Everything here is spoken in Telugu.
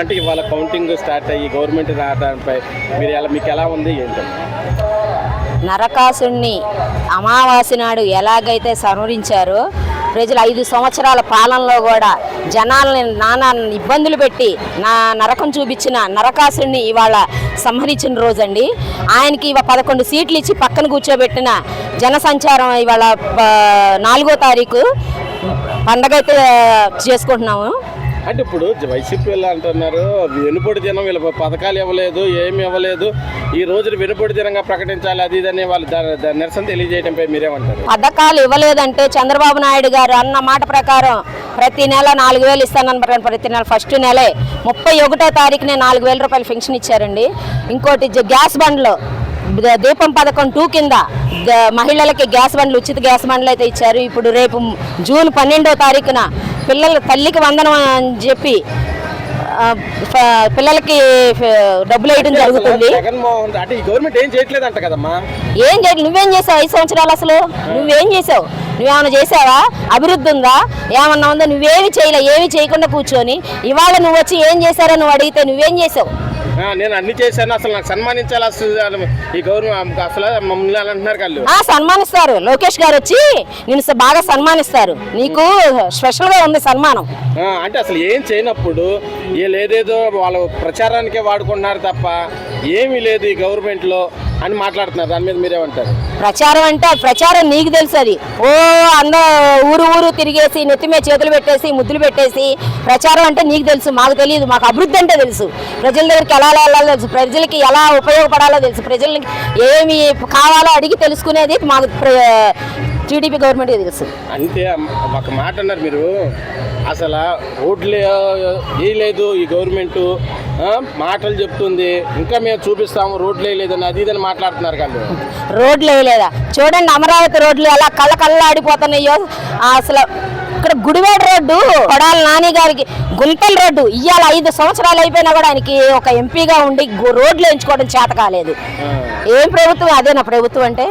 అంటే ఇవాళ కౌంటింగ్ స్టార్ట్ అయ్యి గవర్నమెంట్ రావడంపై మీరు ఎలా మీకు ఎలా ఉంది ఏంటో? నరకాసుణ్ణి అమావాస్య నాడు ఎలాగైతే సంహరించారో ప్రజలు ఐదు సంవత్సరాల పాలనలో కూడా జనాల్ని నానా ఇబ్బందులు పెట్టి నా నరకం చూపించిన నరకాసుని ఇవాళ సంహరించిన రోజండి. ఆయనకి ఇవ పదకొండు సీట్లు ఇచ్చి పక్కన కూర్చోబెట్టిన జనసంచారం ఇవాళ నాలుగో తారీఖు పండగ అయితే చేసుకుంటున్నాము. అంటే ఇప్పుడు వైసీపీ వాళ్ళు అంటున్నారు వెనుపడి దినం వీళ్ళ పథకాలు ఇవ్వలేదు ఏమి ఇవ్వలేదు. ఈ రోజున వెనుపడి దినంగా ప్రకటించాలి అది ఇదని వాళ్ళు నిరసన తెలియజేయడంపై మీరేమంటారు? పథకాలు ఇవ్వలేదంటే చంద్రబాబు నాయుడు గారు అన్న మాట ప్రకారం ప్రతి నెల నాలుగు వేలు ఇస్తానన్నమాట ప్రతి నెల ఫస్ట్ నెలే ముప్పై ఒకటో తారీఖునే నాలుగు వేల రూపాయలు పెన్షన్ ఇచ్చారండి. ఇంకోటి గ్యాస్ బండ్లు. దీపం పథకం టూ కింద మహిళలకి గ్యాస్ బండ్లు ఉచిత గ్యాస్ బండ్లు అయితే ఇచ్చారు. ఇప్పుడు రేపు జూన్ పన్నెండో తారీఖున పిల్లల తల్లికి వందనం అని చెప్పి పిల్లలకి డబ్బులు వేయడం జరుగుతుంది. ఏం చేయట్లేదు అంట కదమ్మా? ఏం చేయ నువ్వేం చేసావు ఐదు సంవత్సరాలు అసలు? నువ్వేం చేసావు? నువ్వేమైనా చేసావా? అభివృద్ధి ఉందా? ఏమన్నా ఉందా? నువ్వేమి చేయలే ఏమి చేయకుండా కూర్చొని ఇవాళ నువ్వు వచ్చి ఏం చేశారో నువ్వు అడిగితే నువ్వేం చేసావు? నేను అన్ని చేశాను. అసలు నాకు సన్మానించాలి అసలు ఈ గవర్నమెంట్ అసలు మమ్మల్ని అంటున్నారు వాళ్ళు ఆ సన్మానిస్తారు. లోకేష్ గారు వచ్చి నేను బాగా సన్మానిస్తారు. నీకు స్పెషల్గా ఉంది సన్మానం. అంటే అసలు ఏం చేయనప్పుడు వీళ్ళు ఏదేదో వాళ్ళ ప్రచారానికే వాడుకుంటున్నారు తప్ప ఏమీ లేదు ఈ గవర్నమెంట్లో. అని మాట్లాడుతున్నారు. దాని మీద మీరేమంటారు? ప్రచారం అంటే ప్రచారం నీకు తెలుసు అది. ఓ అందరూ ఊరు ఊరు తిరిగేసి నెత్తి మీద చేతులు పెట్టేసి ముద్దులు పెట్టేసి ప్రచారం అంటే నీకు తెలుసు మాకు తెలియదు మాకు అభివృద్ధి అంటే తెలుసు. ప్రజల దగ్గరికి ఎలా వెళ్ళాలో తెలుసు ప్రజలకి ఎలా ఉపయోగపడాలో తెలుసు. ప్రజలకి ఏమి కావాలో అడిగి తెలుసుకునేది మాకు టీడీపీ గవర్నమెంట్కి తెలుసు. అంటే ఒక మాట అన్నారు మీరు. అసలు రోడ్లు వేయలేదు ఈ గవర్నమెంట్ మాటలు చెప్తుంది. ఇంకా మేము చూపిస్తాము రోడ్లు వేయలేదని అది ఇదని మాట్లాడుతున్నారు వాళ్ళు రోడ్లు వేయలేదా? చూడండి అమరావతి రోడ్లు ఎలా కళ్ళ కళ్ళాడిపోతున్నాయో అసలు ఇక్కడ గుడివాడ రోడ్డు కొడాల నాని గారికి గుంటల రోడ్డు ఇవాళ ఐదు సంవత్సరాలు అయిపోయినా కూడా ఆయనకి ఒక ఎంపీగా ఉండి రోడ్లు ఎంచుకోవడం చేత కాలేదు. ఏం ప్రభుత్వం? అదేనా ప్రభుత్వం అంటే?